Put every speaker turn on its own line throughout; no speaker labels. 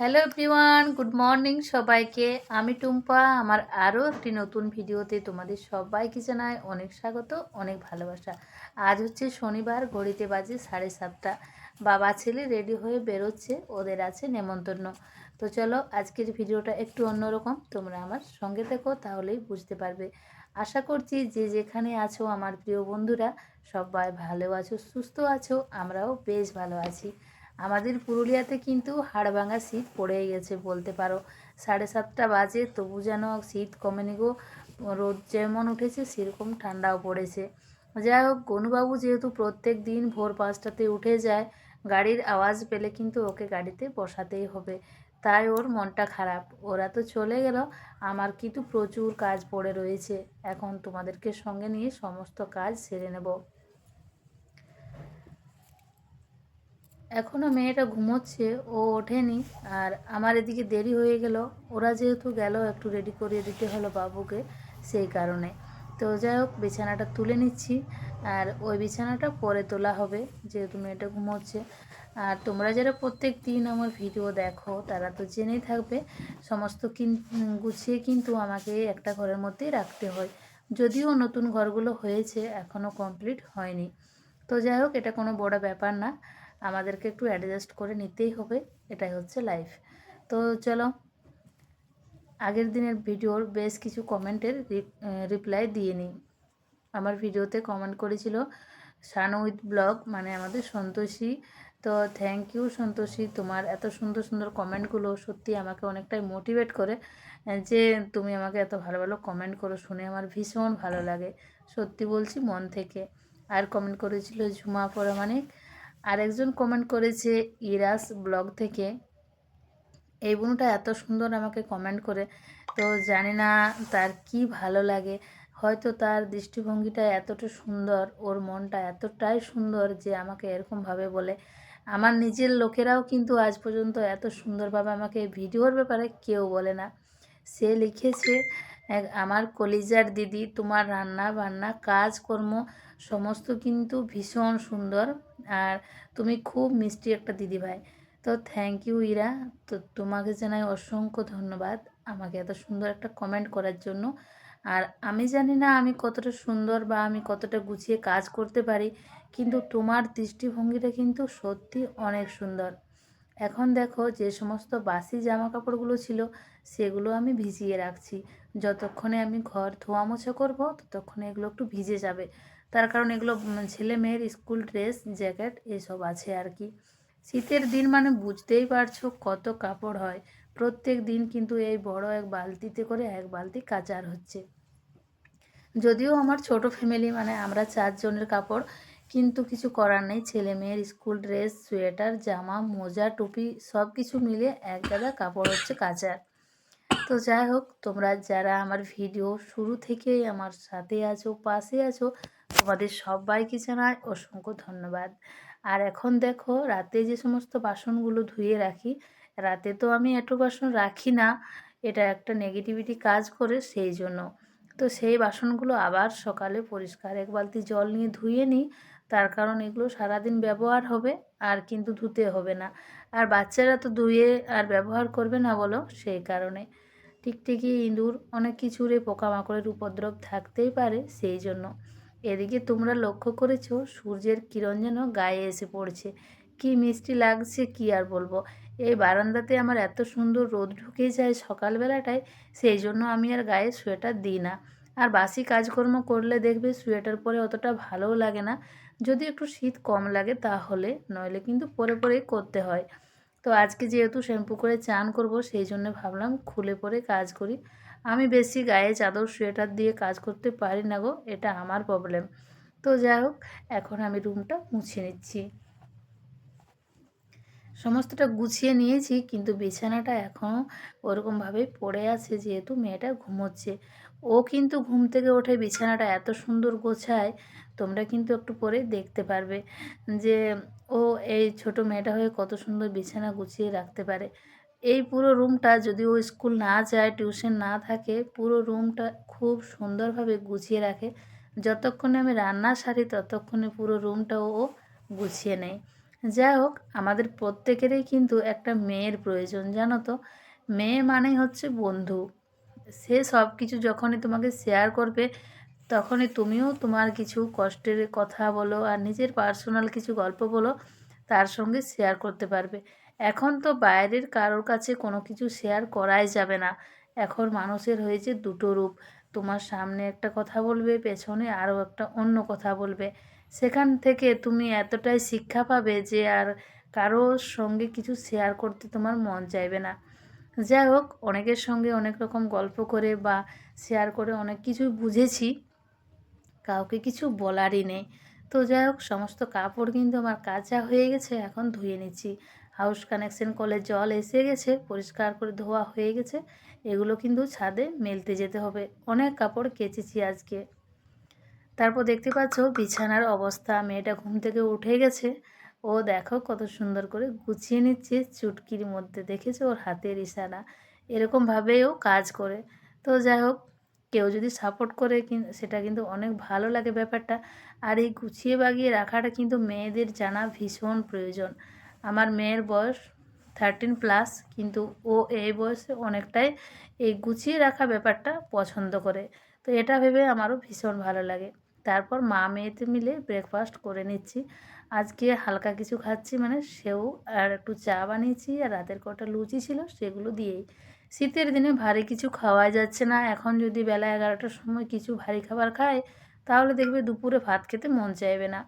Hello everyone good morning সবাইকে। আমি টুম্পা, আমার আরও একটি নতুন ভিডিওতে তোমাদের সবাইকে জানাই অনেক স্বাগত, অনেক ভালোবাসা। আজ হচ্ছে শনিবার, ঘড়িতে বাজে সাড়ে সাতটা। বাবা, ছেলে রেডি হয়ে বেরোচ্ছে, ওদের আছে নেমন্তন্ন। তো চলো, আজকের ভিডিওটা একটু অন্যরকম, তোমরা আমার সঙ্গে থেকো, তাহলেই বুঝতে পারবে। আশা করছি যে যেখানে আছো, আমার প্রিয় বন্ধুরা, সবাই ভালো আছো, সুস্থ আছো, আমরাও বেশ ভালো আছি। আমাদের পুরুলিয়াতে কিন্তু হাড়ভাঙা শীত পড়ে গেছে বলতে পারো। সাড়ে সাতটা বাজে, তবু যেন শীত কমেনি গো। রোদ যেমন উঠেছে, সেরকম ঠান্ডাও পড়েছে। যাই হোক, গনুবাবু যেহেতু প্রত্যেক দিন ভোর পাঁচটাতে উঠে যায়, গাড়ির আওয়াজ পেলে কিন্তু ওকে গাড়িতে বসাতেই হবে। তাই ওর মনটা খারাপ। ওরা তো চলে গেল, আমার কিন্তু প্রচুর কাজ পড়ে রয়েছে। এখন তোমাদেরকে সঙ্গে নিয়ে সমস্ত কাজ সেরে নেব। এখনও মেয়েটা ঘুমোচ্ছে, ও ওঠেনি, আর আমার এদিকে দেরি হয়ে গেল। ওরা যেহেতু গেল, একটু রেডি করিয়ে দিতে হলো বাবুকে সেই কারণে। তো যাই হোক, বিছানাটা তুলে নিচ্ছি, আর ওই বিছানাটা পরে তোলা হবে, যেহেতু মেয়েটা ঘুমোচ্ছে। আর তোমরা যারা প্রত্যেক দিন আমার ভিডিও দেখো, তারা তো জেনেই থাকবে, সমস্ত কিন, গুছিয়ে কিন্তু আমাকে একটা ঘরের মধ্যেই রাখতে হয়। যদিও নতুন ঘরগুলো হয়েছে এখনও কমপ্লিট হয়নি। তো যাই হোক, এটা কোনো বড় ব্যাপার না। আমাদেরকে একটু অ্যাডজাস্ট করে নিতেই হবে, এটাই হচ্ছে লাইফ তো চলো, আগের দিনের ভিডিওর বেশ কিছু কমেন্টের রিপ্লাই দিয়ে নিই। আমার ভিডিওতে কমেন্ট করেছিল সান উইথ ব্লগ মানে আমাদের সন্তোষী। তো থ্যাংক ইউ সন্তোষী, তোমার এত সুন্দর সুন্দর কমেন্টগুলো সত্যি আমাকে অনেকটাই মোটিভেট করে যে তুমি আমাকে এত ভালো ভালো কমেন্ট করো, শুনে আমার ভীষণ ভালো লাগে। সত্যি বলছি মন থেকে। আর কমেন্ট করেছিল ঝুমা পরামানিক আরেকজন কমেন্ট করেছে, ইরাস ব্লগ থেকে। এই বোনটা এত সুন্দর আমাকে কমেন্ট করে। তো জানি না তার কি ভালো লাগে। হয়তো তার দৃষ্টিভঙ্গিটা এতটা সুন্দর, ওর মনটা এতটাই সুন্দর যে আমাকে এরকমভাবে বলে। আমার নিজের লোকেরাও কিন্তু আজ পর্যন্ত এত সুন্দরভাবে আমাকে ভিডিওর ব্যাপারে কেউ বলে না। সে লিখেছে আমার কলিজার দিদি, তোমার রান্না বান্না কাজকর্ম সমস্ত কিন্তু ভীষণ সুন্দর। আর তুমি খুব মিষ্টি একটা দিদি ভাই তো থ্যাংক ইউ ইরা। তো তোমাকে জানাই অসংখ্য ধন্যবাদ আমাকে এত সুন্দর একটা কমেন্ট করার জন্য। আর আমি জানি না আমি কতটা সুন্দর বা আমি কতটা গুছিয়ে কাজ করতে পারি, কিন্তু তোমার দৃষ্টিভঙ্গিটা কিন্তু সত্যি অনেক সুন্দর। এখন দেখো যে সমস্ত বাসি জামা কাপড়গুলো ছিল, সেগুলো আমি ভিজিয়ে রাখছি। যতক্ষণে আমি ঘর ধোয়া মোছা করব, ততক্ষণে এগুলো একটু ভিজে যাবে। তার কারণ এগুলো ছেলে মেয়ের স্কুল ড্রেস, জ্যাকেট এসব আছে আর কি। শীতের দিন মানে বুঝতেই পারছ কত কাপড় হয়। প্রত্যেক দিন কিন্তু এই বড় এক বালতিতে করে এক বালতি কাচার হচ্ছে। যদিও আমার ছোট ফ্যামিলি মানে আমরা চারজনের কাপড়, কিন্তু কিছু করার নেই। ছেলে মেয়ের স্কুল ড্রেস, সোয়েটার, জামা, মোজা, টুপি সব কিছু মিলে এক জায়গা কাপড় হচ্ছে কাচার। তো যাই হোক, তোমরা যারা আমার ভিডিও শুরু থেকেই আমার সাথে আছো, পাশে আছো তোমাদের সবাইকে জানাই অসংখ্য ধন্যবাদ। আর এখন দেখো, রাতে যে সমস্ত বাসনগুলো ধুয়ে রাখি, রাতে তো আমি এটো বাসন রাখি না, এটা একটা নেগেটিভিটি কাজ করে সেই জন্য। তো সেই বাসনগুলো আবার সকালে পরিষ্কার এক বালতি জল নিয়ে ধুয়ে নিই, তার কারণ এগুলো সারাদিন ব্যবহার হবে, আর কিন্তু ধুতে হবে না। আর বাচ্চারা তো ধুয়ে আর ব্যবহার করবে না বলো, সেই কারণে। টিকটিকি ইঁদুর অনেক কিছুরে পোকামাকড়ের উপদ্রব থাকতেই পারে সেই জন্য। এদিকে তোমরা লক্ষ্য করেছ, সূর্যের কিরণ যেন গায়ে এসে পড়ছে। কি মিষ্টি লাগছে, কি আর বলব? এই বারান্দাতে আমার এত সুন্দর রোদ ঢুকে যায় সকালবেলাটায়, সেই জন্য আমি আর গায়ে সোয়েটার দিই না। আর বাসি কাজকর্ম করলে দেখবে সোয়েটার পরে অতটা ভালোও লাগে না। যদি একটু শীত কম লাগে তাহলে, নইলে কিন্তু পরে পরেই করতে হয়। তো আজকে যেহেতু শ্যাম্পু করে চান করব, সেই জন্য ভাবলাম খুলে পরে কাজ করি। আমি বেশি গায়ে চাদর, সোয়েটার দিয়ে কাজ করতে পারি না গো, এটা আমার প্রবলেম তো যাই হোক, এখন আমি রুমটা মুছে নিচ্ছি। সমস্তটা গুছিয়ে নিয়েছি, কিন্তু বিছানাটা এখনও ওরকমভাবেই পড়ে আছে যেহেতু মেয়েটা ঘুমোচ্ছে। ও কিন্তু ঘুম থেকে ওঠে বিছানাটা এত সুন্দর গোছায়, তোমরা কিন্তু একটু পরে দেখতে পারবে যে ও এই ছোট মেয়েটা হয়ে কত সুন্দর বিছানা গুছিয়ে রাখতে পারে। এই পুরো রুমটা যদি ও স্কুল না যায়, টিউশন না থাকে, পুরো রুমটা খুব সুন্দরভাবে গুছিয়ে রাখে। যতক্ষণে আমি রান্না সারি, ততক্ষণে পুরো রুমটা ও গুছিয়ে নেয়। যাই হোক, আমাদের প্রত্যেকেরই কিন্তু একটা মেয়ের প্রয়োজন, জানো তো? মেয়ে মানেই হচ্ছে বন্ধু। সে সব কিছু যখনই তোমাকে শেয়ার করবে, তখনই তুমিও তোমার কিছু কষ্টের কথা বলো আর নিজের পার্সোনাল কিছু গল্প বলো, তার সঙ্গে শেয়ার করতে পারবে। এখন তো বাইরের কারোর কাছে কোনো কিছু শেয়ার করাই যাবে না। এখন মানুষের হয়েছে দুটো রূপ। তোমার সামনে একটা কথা বলবে, পেছনে আরও একটা অন্য কথা বলবে। সেখান থেকে তুমি এতটাই শিক্ষা পাবে যে আর কারোর সঙ্গে কিছু শেয়ার করতে তোমার মন চাইবে না। যাই হোক, অনেকের সঙ্গে অনেক রকম গল্প করে বা শেয়ার করে অনেক কিছু বুঝেছি। কাউকে কিছু বলারই নেই। তো যাই হোক, সমস্ত কাপড় কিন্তু আমার কাঁচা হয়ে গেছে, এখন ধুয়ে নিচ্ছি। হাউস কানেকশন কলে জল এসে গেছে, পরিষ্কার করে ধোয়া হয়ে গেছে, এগুলো কিন্তু ছাদে মেলতে যেতে হবে। অনেক কাপড় কেচেছি আজকে। তারপর দেখতে পাচ্ছ বিছানার অবস্থা, মেয়েটা ঘুম থেকে উঠে গেছে। ও দেখো কত সুন্দর করে গুছিয়ে নিচ্ছে চুটকির মধ্যে, দেখেছে ওর হাতের ইশারা? এরকমভাবেই ও কাজ করে। তো যাই হোক, কেউ যদি সাপোর্ট করে সেটা কিন্তু অনেক ভালো লাগে ব্যাপারটা। আর এই গুছিয়ে বাগিয়ে রাখাটা কিন্তু মেয়েদের জানা ভীষণ প্রয়োজন। আমার মেয়ের বয়স থার্টিন প্লাস কিন্তু ও এই বয়সে অনেকটাই এই গুছিয়ে রাখা ব্যাপারটা পছন্দ করে। তো এটা ভেবে আমারও ভীষণ ভালো লাগে। তারপর মা মেয়েতে মিলে ব্রেকফাস্ট করে নিচ্ছি। আজকে হালকা কিছু খাচ্ছি মানে সেও আর একটু চা বানিয়েছি, আর রাতের কটা লুচি ছিল সেগুলো দিয়েই। শীতের দিনে ভারী কিছু খাওয়া যাচ্ছে না। এখন যদি বেলা এগারোটার সময় কিছু ভারী খাবার খায়, তাহলে দেখবে দুপুরে ভাত খেতে মন চাইবে না।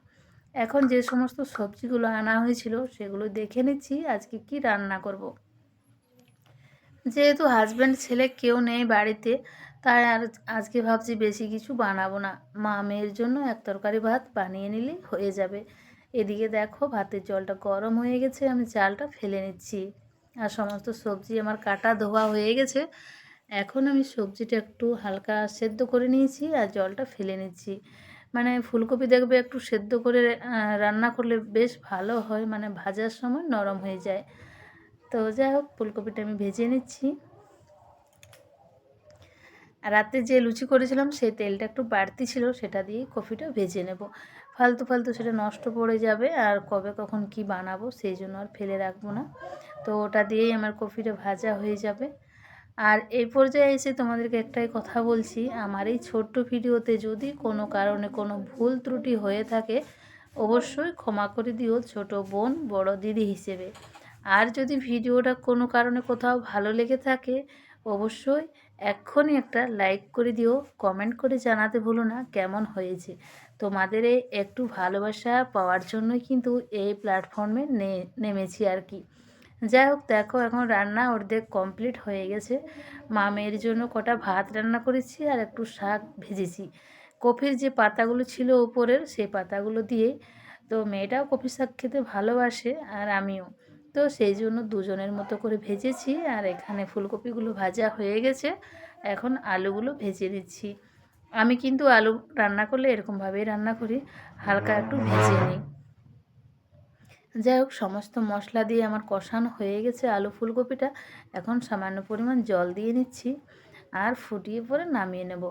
এখন যে সমস্ত সবজিগুলো আনা হয়েছিল সেগুলো দেখে নিচ্ছি, আজকে কি রান্না করব। যেহেতু হাজব্যান্ড ছেলে কেউ নেই বাড়িতে, তাই আর আজকে ভাবছি বেশি কিছু বানাবো না। মা মেয়ের জন্য এক তরকারি ভাত বানিয়ে নিলেই হয়ে যাবে। এদিকে দেখো ভাতের জলটা গরম হয়ে গেছে, আমি চালটা ফেলে নিচ্ছি। আর সমস্ত সবজি আমার কাটা ধোয়া হয়ে গেছে। এখন আমি সবজিটা একটু হালকা সেদ্ধ করে নিয়েছি আর জলটা ফেলে নিচ্ছি। মানে ফুলকপি দেখবে একটু সেদ্ধ করে রান্না করলে বেশ ভালো হয় মানে ভাজার সময় নরম হয়ে যায়। তো যাই হোক, ফুলকপিটা আমি ভেজে নিচ্ছি। রাতে যে লুচি করেছিলাম, সেই তেলটা একটু বাড়তি ছিল, সেটা দিয়ে কফিটা ভেজে নেব। ফালতু ফালতু সেটা নষ্ট পড়ে যাবে, আর কবে কখন কি বানাবো, সেই জন্য আর ফেলে রাখব না। তো ওটা দিয়েই আমার কফিটা ভাজা হয়ে যাবে। আর এই পর্যায়ে এসে তোমাদেরকে একটাই কথা বলছি, আমার এই ছোট্ট ভিডিওতে যদি কোনো কারণে কোনো ভুল ত্রুটি হয়ে থাকে, অবশ্যই ক্ষমা করে দিও ছোট বোন বড় দিদি হিসেবে। আর যদি ভিডিওটা কোনো কারণে কোথাও ভালো লেগে থাকে, অবশ্যই এক্ষুনি একটা লাইক করে দিও, কমেন্ট করে জানাতে ভুলো না কেমন হয়েছে। তোমাদের একটু ভালোবাসা পাওয়ার জন্যই কিন্তু এই প্ল্যাটফর্মে নেমেছি আর কি। যাই হোক, দেখো এখন রান্না অর্ধেক কমপ্লিট হয়ে গেছে। মা মেয়ের জন্য কটা ভাত রান্না করেছি আর একটু শাক ভেজেছি। কফির যে পাতাগুলো ছিল উপরের সেই পাতাগুলো দিয়ে তো মেয়েটাও কফি শাক খেতে ভালোবাসে আর আমিও। তো সেই জন্য দুজনের মতো করে ভেজেছি আর এখানে ফুলকপিগুলো ভাজা হয়ে গেছে। এখন আলুগুলো ভেজে দিচ্ছি আমি কিন্তু আলু রান্না করলে এরকমভাবেই রান্না করি, হালকা একটু ভেজে নিই। যাই হোক, সমস্ত মশলা দিয়ে আমার কষানো হয়ে গেছে আলু ফুলকপিটা। এখন সামান্য পরিমাণ জল দিয়ে নিচ্ছি আর ফুটিয়ে পরে নামিয়ে নেব।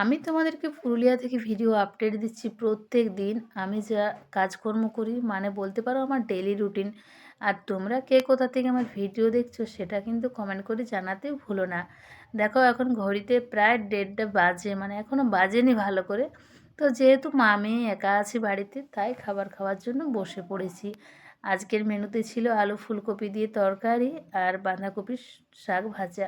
আমি তোমাদেরকে পুরুলিয়া থেকে ভিডিও আপডেট দিচ্ছি প্রত্যেক দিন। আমি যা কাজকর্ম করি মানে বলতে পারো আমার ডেলি রুটিন আর তোমরা কে কোথা থেকে আমার ভিডিও দেখছ, সেটা কিন্তু কমেন্ট করে জানাতে ভুলো না। দেখো, এখন ঘড়িতে প্রায় দেড়টা বাজে মানে এখনও বাজেনি ভালো করে। তো যেহেতু মা মেয়ে একা আছি বাড়িতে, তাই খাবার খাওয়ার জন্য বসে পড়েছি। আজকের মেনুতে ছিল আলু ফুলকপি দিয়ে তরকারি আর বাঁধাকপির শাক ভাজা।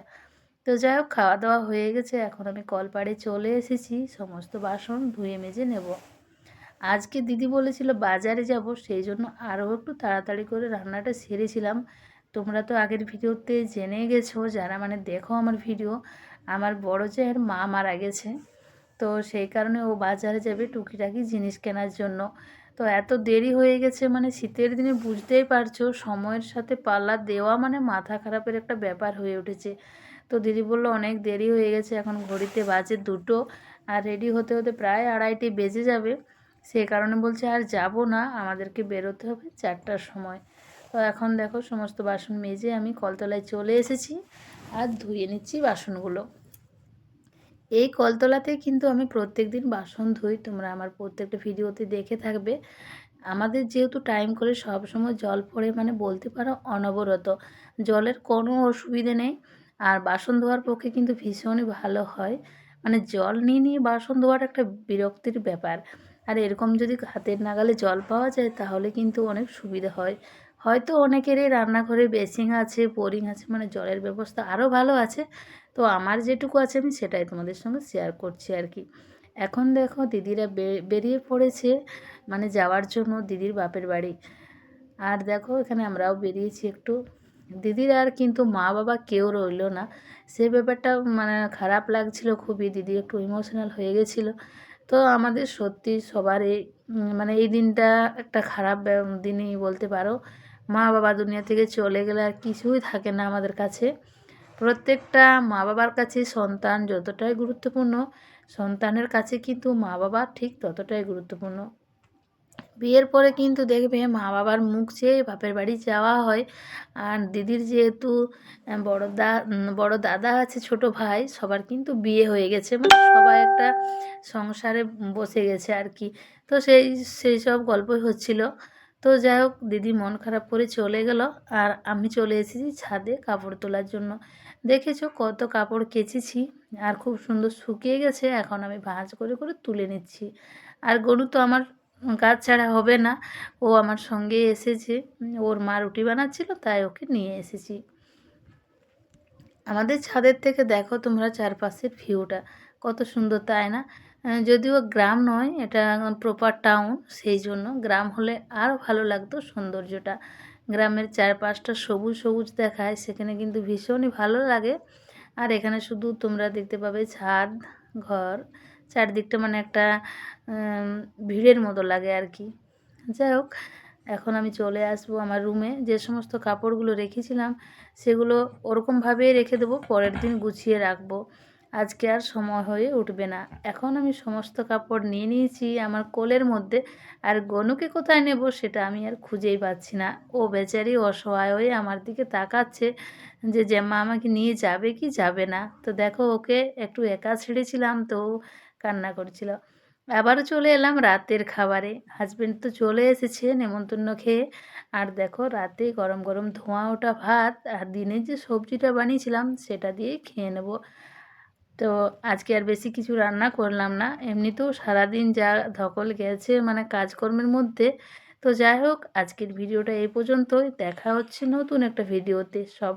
তো যাই হোক খাওয়া দাওয়া হয়ে গেছে। এখন আমি কলপাড়ে চলে এসেছি। সমস্ত বাসন ধুয়ে মেজে নেব। আজকে দিদি বলেছিল বাজারে যাব, সেই জন্য আরও একটু তাড়াতাড়ি করে রান্নাটা সেরেছিলাম। তোমরা তো আগের ভিডিওতে জেনে গেছো, যারা মানে দেখো আমার ভিডিও, আমার বড় জায়ের মা মারা গেছে। তো সেই কারণে ও বাজারে যাবে টুকিটাকি জিনিস কেনার জন্য। তো এত দেরি হয়ে গেছে মানে শীতের দিনে বুঝতেই পারছ, সময়ের সাথে পাল্লা দেওয়া মানে মাথা খারাপের একটা ব্যাপার হয়ে উঠেছে। তো দিদি বলল, অনেক দেরি হয়ে গেছে, এখন ঘড়িতে বাজে দুটো আর রেডি হতে হতে প্রায় আড়াইটি বেজে যাবে। সে কারণে বলছে, আর যাব না, আমাদেরকে বেরোতে হবে চারটার সময়। তো এখন দেখো, সমস্ত বাসন মেজে আমি কলতলায় চলে এসেছি আর ধুয়ে নিচ্ছি বাসনগুলো। এই কলতলাতে কিন্তু আমি প্রত্যেক দিন বাসন ধুই। তোমরা আমার প্রত্যেকটা ভিডিওতে দেখে থাকবে। আমাদের যেহেতু টাইম করে সব সময় জল পড়ে মানে বলতে পারো অনবরত। জলের কোনো অসুবিধে নেই। আর বাসন ধোয়ার পক্ষে কিন্তু ভীষণই ভালো হয়। মানে জল নিয়ে নিয়ে বাসন ধোয়ার একটা বিরক্তির ব্যাপার। আর এরকম যদি হাতের নাগালে জল পাওয়া যায়, তাহলে কিন্তু অনেক সুবিধা হয়। হয়তো অনেকেরই রান্নাঘরে বেসিং আছে, বোরিং আছে মানে জলের ব্যবস্থা আরও ভালো আছে। তো আমার যেটুকু আছে আমি সেটাই তোমাদের সঙ্গে শেয়ার করছি আর কি। এখন দেখো দিদিরা বেরিয়ে পড়েছে মানে যাওয়ার জন্য দিদির বাপের বাড়ি। আর দেখো এখানে আমরাও বেরিয়েছি একটু। দিদির আর কিন্তু মা বাবা কেউ রইল না। সে ব্যাপারটা মানে খারাপ লাগছিল খুবই, দিদি একটু ইমোশনাল হয়ে গেছিল। তো আমাদের সত্যি সবার এই মানে এই দিনটা একটা খারাপ দিনই বলতে পারো। মা বাবা দুনিয়া থেকে চলে গেলে আর কিছুই থাকে না আমাদের কাছে। প্রত্যেকটা মা বাবার কাছে সন্তান যতটাই গুরুত্বপূর্ণ, সন্তানের কাছে কিন্তু মা বাবা ঠিক ততটাই গুরুত্বপূর্ণ। বিয়ের পরে কিন্তু দেখবে মা বাবার মুখ চেয়ে বাপের বাড়ি যাওয়া হয়। আর দিদির যেহেতু বড় দা বড় দাদা আছে, ছোট ভাই, সবার কিন্তু বিয়ে হয়ে গেছে। মানে সবাই একটা সংসারে বসে গেছে আর কি। তো সেই সেই সব গল্পই হচ্ছিল। তো যাই হোক, দিদি মন খারাপ করে চলে গেল। আর আমি চলে এসেছি ছাদে কাপড় তোলার জন্য। দেখেছ কত কাপড় কেচেছি? আর খুব সুন্দর শুকিয়ে গেছে, এখন আমি ভাঁজ করে করে তুলে নিচ্ছি। আর গরু তো আমার কাজ ছাড়া হবে না। ও আমার সঙ্গে এসেছে। ওর মা রুটি বানাচ্ছিল, তাই ওকে নিয়ে এসেছি। আমাদের ছাদের থেকে দেখো তোমরা চারপাশের ভিউটা। কত সুন্দর, তাই না? যদিও গ্রাম নয়, এটা প্রপার টাউন সেই জন্য গ্রাম হলে আরও ভালো লাগতো সৌন্দর্যটা। গ্রামের চারপাশটা সবুজ সবুজ দেখায়, সেখানে কিন্তু ভীষণই ভালো লাগে। আর এখানে শুধু তোমরা দেখতে পাবে ছাদ, ঘর, চারদিকটা মানে একটা ভিড়ের মতো লাগে আর কি। যাই হোক, এখন আমি চলে আসব আমার রুমে যে সমস্ত কাপড়গুলো রেখেছিলাম, সেগুলো ওরকমভাবেই রেখে দেবো, পরের দিন গুছিয়ে রাখব। আজকে আর সময় হয়ে উঠবে না। এখন আমি সমস্ত কাপড় নিয়ে নিয়েছি আমার কোলের মধ্যে। আর গনুকে কোথায় নেব সেটা আমি আর খুঁজেই পাচ্ছি না। ও বেচারি অসহায় হয়ে আমার দিকে তাকাচ্ছে যে জ্যামা আমাকে নিয়ে যাবে কি যাবে না? তো দেখো, ওকে একটু একা ছেড়েছিলাম তো কান্না করছিল। আবারও চলে এলাম রাতের খাবারে। হাজব্যান্ড তো চলে এসেছে নেমন্তন্ন খেয়ে। আর দেখো, রাতে গরম গরম ধোঁয়া ওটা ভাত আর দিনে যে সবজিটা বানিয়েছিলাম সেটা দিয়েই খেয়ে নেব। তো আজকে আর বেশি কিছু রান্না করলাম না। এমনিতেও সারাদিন যা ধকল গেছে মানে কাজকর্মের মধ্যে। তো যাই হোক, আজকের ভিডিওটা এই পর্যন্তই। দেখা হচ্ছে নতুন একটা ভিডিওতে। সব